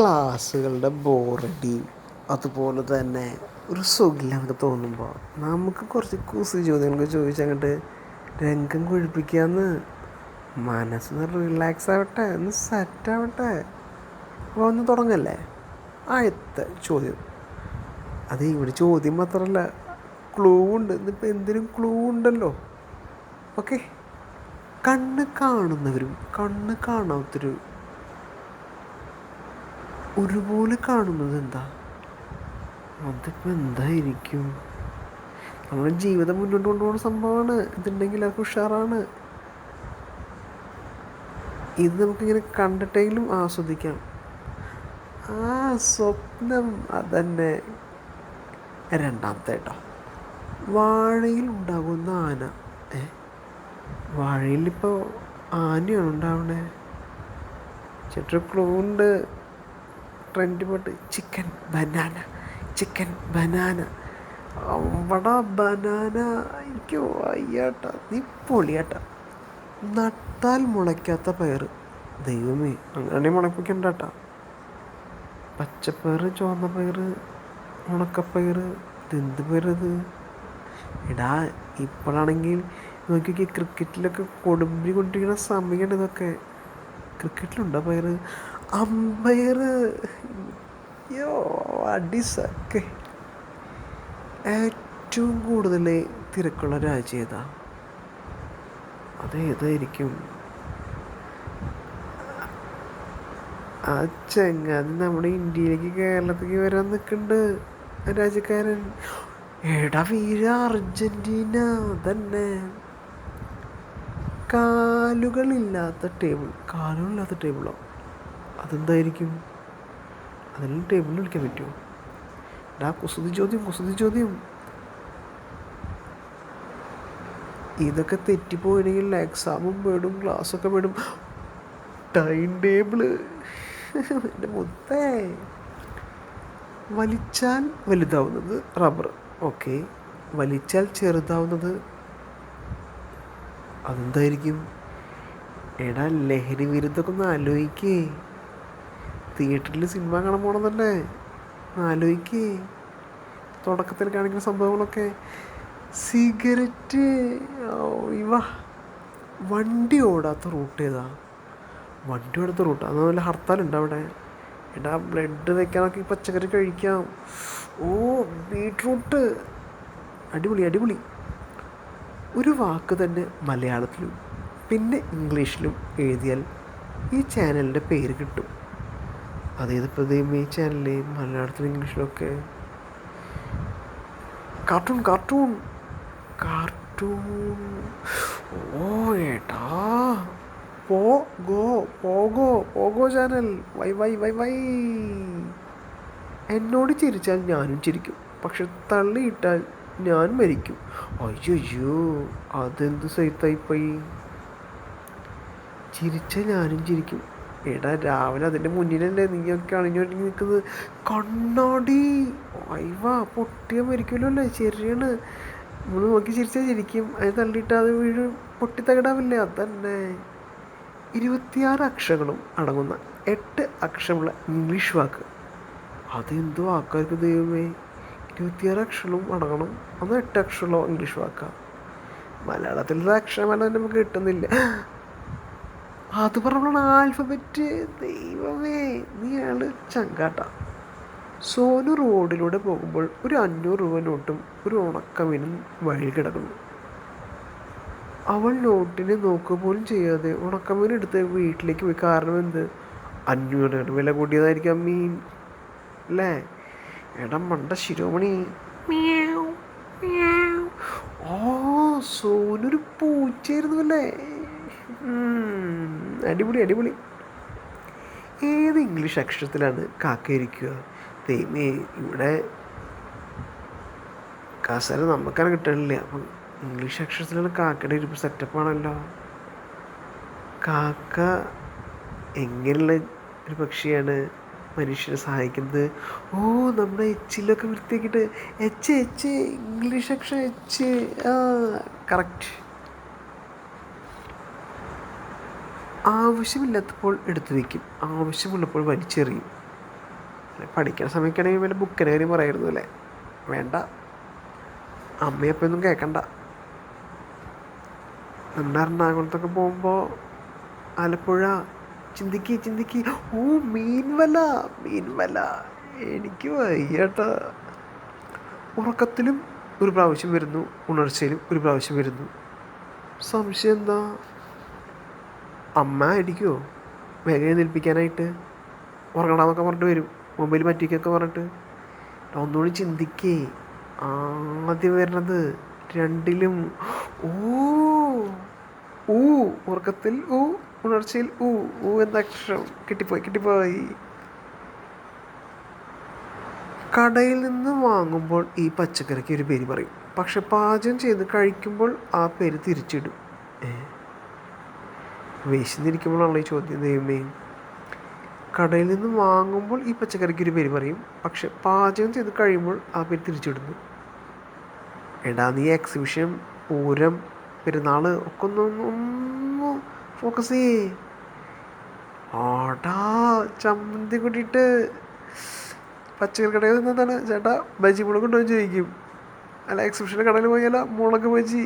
ക്ലാസ്സുകളുടെ ബോറടി അതുപോലെ തന്നെ ഒരു സുഖമില്ലാണ്ട് തോന്നുമ്പോൾ നമുക്ക് കുറച്ച് കുസി ചോദ്യങ്ങൾ ചോദിച്ചങ്ങോട്ട് രംഗം കൊഴിപ്പിക്കാന്ന് മനസ്സൊന്ന് റിലാക്സ് ആവട്ടെ ഒന്ന് സെറ്റ് ആവട്ടെ. അപ്പോൾ ഒന്ന് തുടങ്ങല്ലേ? ആദ്യത്തെ ചോദ്യം. അത് ഇവിടെ ചോദ്യം മാത്രമല്ല ക്ലൂ ഉണ്ട്. ഇന്നിപ്പോൾ എന്തിനും ക്ലൂ ഉണ്ടല്ലോ. ഓക്കെ കണ്ണ് കാണുന്നവരും കണ്ണ് കാണാത്തവരും ഒരുപോലെ കാണുന്നത് എന്താ? അതിപ്പോൾ എന്തായിരിക്കും? നമ്മുടെ ജീവിതം മുന്നോട്ട് കൊണ്ടുപോകുന്ന സംഭവമാണ്. ഇതുണ്ടെങ്കിൽ അത് ഉഷാറാണ്. ഇത് നമുക്കിങ്ങനെ കണ്ടിട്ടെങ്കിലും ആസ്വദിക്കാം. ആ സ്വപ്നം അതന്നെ. രണ്ടാമത്തെ കേട്ടോ. വാഴയിൽ ഉണ്ടാകുന്ന ആന. ഏ? വാഴയിൽ ഇപ്പോൾ ആനയാണ് ഉണ്ടാവണേ? ചേട്ടൊരു ക്ലൂ ഉണ്ട്. Trend pot chicken banana chicken banana. അവിടെ ബനാന എനിക്ക് വയ്യാട്ട. നീ പൊളിയാട്ട നട്ടാൽ മുളയ്ക്കാത്ത പയർ ദൈവമേ അങ്ങനെ മുളപ്പിക്കണ്ടാട്ടാ. പച്ചപ്പയർ ചുവന്ന പയർ ഉണക്കപ്പയർ ഇതെന്ത് പയറത്? എടാ ഇപ്പോഴാണെങ്കിൽ നോക്കിയൊക്കെ ക്രിക്കറ്റിലൊക്കെ കൊടുമ്പി കൊണ്ടിരിക്കുന്ന സമയമാണ് ഇതൊക്കെ. ക്രിക്കറ്റിലുണ്ടോ പയർ അമ്പയർ യോ അടിസൊക്കെ. ഏറ്റവും കൂടുതൽ തിരക്കുള്ള രാജ്യം ഏതാ? അതേതായിരിക്കും? ആ ചങ്ങാതി നമ്മുടെ ഇന്ത്യയിലേക്ക് കേരളത്തിലേക്ക് വരാൻ നിൽക്കുന്നുണ്ട് രാജ്യക്കാരൻ. എടാ വീര അർജന്റീന തന്നെ കാലുകളില്ലാത്ത ടേബിൾ കാലുകളില്ലാത്ത ടേബിളോ? അതെന്തായിരിക്കും? അതെല്ലാം ടേബിളിൽ വിളിക്കാൻ പറ്റുമോ? ആ കുസൃതി ചോദ്യം കുസൃതി ചോദ്യം. ഇതൊക്കെ തെറ്റിപ്പോയില്ലെങ്കിൽ എക്സാമും വേടും ക്ലാസ്സൊക്കെ വേടും ടൈം ടേബിൾ എന്റെ മുത്തേ. വലിച്ചാൽ വലുതാവുന്നത് റബ്ബർ ഓക്കെ വലിച്ചാൽ ചെറുതാവുന്നത് അതെന്തായിരിക്കും? എടാ ലഹരി വിരുദ്ധമൊക്കെ ഒന്ന് ആലോചിക്കേ തിയേറ്ററിൽ സിനിമ കാണാൻ പോകണമെന്നല്ലേ ആലോചിക്കേ തുടക്കത്തിൽ കാണിക്കുന്ന സംഭവങ്ങളൊക്കെ. സിഗരറ്റ്. ഇവ വണ്ടി ഓടാത്ത റൂട്ട് ഏതാ? വണ്ടി ഓടാത്ത റൂട്ട്. അത് നല്ല ഹർത്താലുണ്ട് അവിടെ. എടാ ബ്ലഡ് വെക്കാനൊക്കെ ഈ പച്ചക്കറി കഴിക്കാം. ഓ ബീട്രൂട്ട് അടിപൊളി അടിപൊളി. ഒരു വാക്ക് തന്നെ മലയാളത്തിലും പിന്നെ ഇംഗ്ലീഷിലും എഴുതിയാൽ ഈ ചാനലിന്റെ പേര് കിട്ടും. അതേതിപ്പോൾ പ്രതിയും ഈ ചാനലിൽ മലയാളത്തിലും ഇംഗ്ലീഷിലൊക്കെ കാർട്ടൂൺ കാർട്ടൂൺ കാർട്ടൂൺ ഓ ഏട്ടാ. പോ go Pogo Pogo channel why why why why. എന്നോട് ചിരിച്ചാൽ ഞാനും ചിരിക്കും. പക്ഷെ തള്ളിയിട്ടാൽ ഞാൻ മരിക്കും. അയ്യോ അതെന്ത് സൈത്തായിപ്പോയി ചിരിച്ച ഞാനും ചിരിക്കും. എടാ രാവിലെ അതിന്റെ മുന്നിലല്ലേ നീയൊക്കെ അണിഞ്ഞോട്ടി നിൽക്കുന്നത്? കണ്ണാടി. വൈവാ പൊട്ടിയ മരിക്കുമല്ലോ ശരിയാണ്. നമ്മൾ നോക്കി ചിരിച്ചാൽ ചിരിക്കും. അത് തള്ളിയിട്ട് അത് വീട് പൊട്ടിത്തകടാവില്ലേ? അതന്നെ. ഇരുപത്തിയാറ് അക്ഷരങ്ങളും അടങ്ങുന്ന എട്ട് അക്ഷരമുള്ള ഇംഗ്ലീഷ് വാക്ക്. അതെന്തോ ആൾക്കാർക്ക് ദൈവമേ. ഇരുപത്തിയാറ് അക്ഷരവും അടങ്ങണം. അത് എട്ട് അക്ഷരമുള്ള ഇംഗ്ലീഷ് വാക്കാണ് മലയാളത്തിലുള്ള അക്ഷരമല്ല നമുക്ക് കിട്ടുന്നില്ല. അത് പറഞ്ഞോളാണ് ആൽഫബറ്റ് ദൈവമേ നീ അയാൾ ചങ്കാട്ട. സോനു റോഡിലൂടെ പോകുമ്പോൾ ഒരു അഞ്ഞൂറ് രൂപ നോട്ടും ഒരു ഉണക്കമീനും വഴി കിടക്കുന്നു. അവൾ നോട്ടിനെ നോക്കുക പോലും ചെയ്യാതെ ഉണക്കമീൻ എടുത്ത് വീട്ടിലേക്ക് പോയി. കാരണം എന്ത്? അഞ്ഞൂറ് വില കൂടിയതായിരിക്കാം മീൻ അല്ലേ? എടം മണ്ട ശിരോമണി. ഓ സോനൊരു പൂച്ചയായിരുന്നു അല്ലേ? അടിപൊളി അടിപൊളി. ഏത് ഇംഗ്ലീഷ് അക്ഷരത്തിലാണ് കാക്ക കാക്കയിരിക്കുക തേമേ ഇവിടെ കാസര നമുക്കാണ് കിട്ടണില്ല. അപ്പം ഇംഗ്ലീഷ് അക്ഷരത്തിലാണ് കാക്കയുടെ ഇരിപ്പ് സെറ്റപ്പാണല്ലോ കാക്ക എങ്ങനെയുള്ള ഒരു പക്ഷിയാണ്? മനുഷ്യനെ സഹായിക്കുന്നത്. ഓ നമ്മുടെ എച്ചിലൊക്കെ വൃത്തിയാക്കിയിട്ട് എച്ച് എച്ച് ഇംഗ്ലീഷ് അക്ഷരം എച്ച്. ആ കറക്റ്റ് ആവശ്യമില്ലാത്തപ്പോൾ എടുത്തു വയ്ക്കും. ആവശ്യമുള്ളപ്പോൾ വലിച്ചെറിയും. പഠിക്കുന്ന സമയത്താണെങ്കിൽ വല്ല ബുക്കിനെ കാര്യം പറയായിരുന്നു അല്ലേ? വേണ്ട. അമ്മയപ്പൊന്നും കേൾക്കണ്ട നമ്മുടെ എറണാകുളത്തൊക്കെ പോകുമ്പോൾ ആലപ്പുഴ. ചിന്തിക്ക് ചിന്തിക്ക്. ഓ മീൻവല മീൻവല. എനിക്ക് വയ്യട്ട. ഉറക്കത്തിലും ഒരു പ്രാവശ്യം വരുന്നു ഉണർച്ചയിലും ഒരു പ്രാവശ്യം വരുന്നു. സംശയം എന്താ? അമ്മ അടിക്കുമോ വേഗം എഴുന്നേൽപ്പിക്കാനായിട്ട് ഉറങ്ങണമെന്നൊക്കെ പറഞ്ഞിട്ട് വരും. മൊബൈൽ പറ്റിക്കൊക്കെ പറഞ്ഞിട്ട്. ഒന്നുകൂടി ചിന്തിക്കേ. ആദ്യം വരുന്നത് രണ്ടിലും ഓ ഊ ഉറക്കത്തിൽ ഊ ഉണർച്ചയിൽ ഊ ഊ എന്ന അക്ഷരം കിട്ടിപ്പോയി കിട്ടിപ്പോയി. കടയിൽ നിന്ന് വാങ്ങുമ്പോൾ ഈ പച്ചക്കറിക്ക് ഒരു പേര് പറയും. പക്ഷെ പാചകം ചെയ്ത് കഴിക്കുമ്പോൾ ആ പേര് തിരിച്ചിടും. വിശന്നിരിക്കുമ്പോഴാണല്ലോ ഈ ചോദ്യം ദൈവമേ. കടയിൽ നിന്ന് വാങ്ങുമ്പോൾ ഈ പച്ചക്കറിക്ക് ഒരു പേര് പറയും. പക്ഷെ പാചകം ചെയ്ത് കഴിയുമ്പോൾ ആ പേര് തിരിച്ചിടുന്നു എടാ നീ എക്സിബിഷൻ പൂരം പെരുന്നാൾ ഒക്കെ ഒന്ന് ഫോക്കസ് ചെയ്യേ. ആടാ ചമ്മന്തി കൂട്ടിയിട്ട് പച്ചക്കറി കടയിൽ നിന്നാണ് ചേട്ടാ ബജി മുളക് എന്ന് ചോദിക്കും. അല്ല എക്സിബിഷന്റെ കടയിൽ പോയാലോ മുളക് ബജി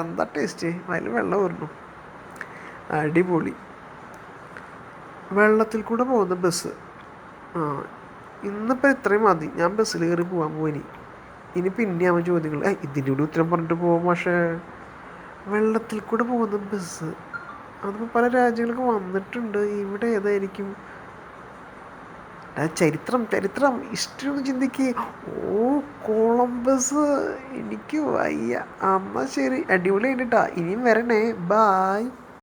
എന്താ ടേസ്റ്റ് അതിൽ വെള്ളം വരണം അടിപൊളി. വെള്ളത്തിൽ കൂടെ പോകുന്ന ബസ്. ആ ഇന്നിപ്പോൾ ഇത്രയും മതി. ഞാൻ ബസ്സിൽ കയറി പോകാൻ പോയിനി ഇനി. പിന്നെ അവൻ ചോദ്യങ്ങൾ ഏ ഇതിന്റെ കൂടി ഉത്തരം പറഞ്ഞിട്ട് പോകും പക്ഷേ. വെള്ളത്തിൽ കൂടെ പോകുന്ന ബസ്. അതിപ്പോൾ പല രാജ്യങ്ങളൊക്കെ വന്നിട്ടുണ്ട്. ഇവിടെ ഏതായിരിക്കും? ചരിത്രം ചരിത്രം ചരിത്രം. ഇഷ്ടം ചിന്തിക്കുക ഓ കൊളംബസ്. എനിക്ക് വയ്യ. അമ്മ ശരി. അടിപൊളി ആയിട്ടാ ഇനിയും വരണേ. ബായ്.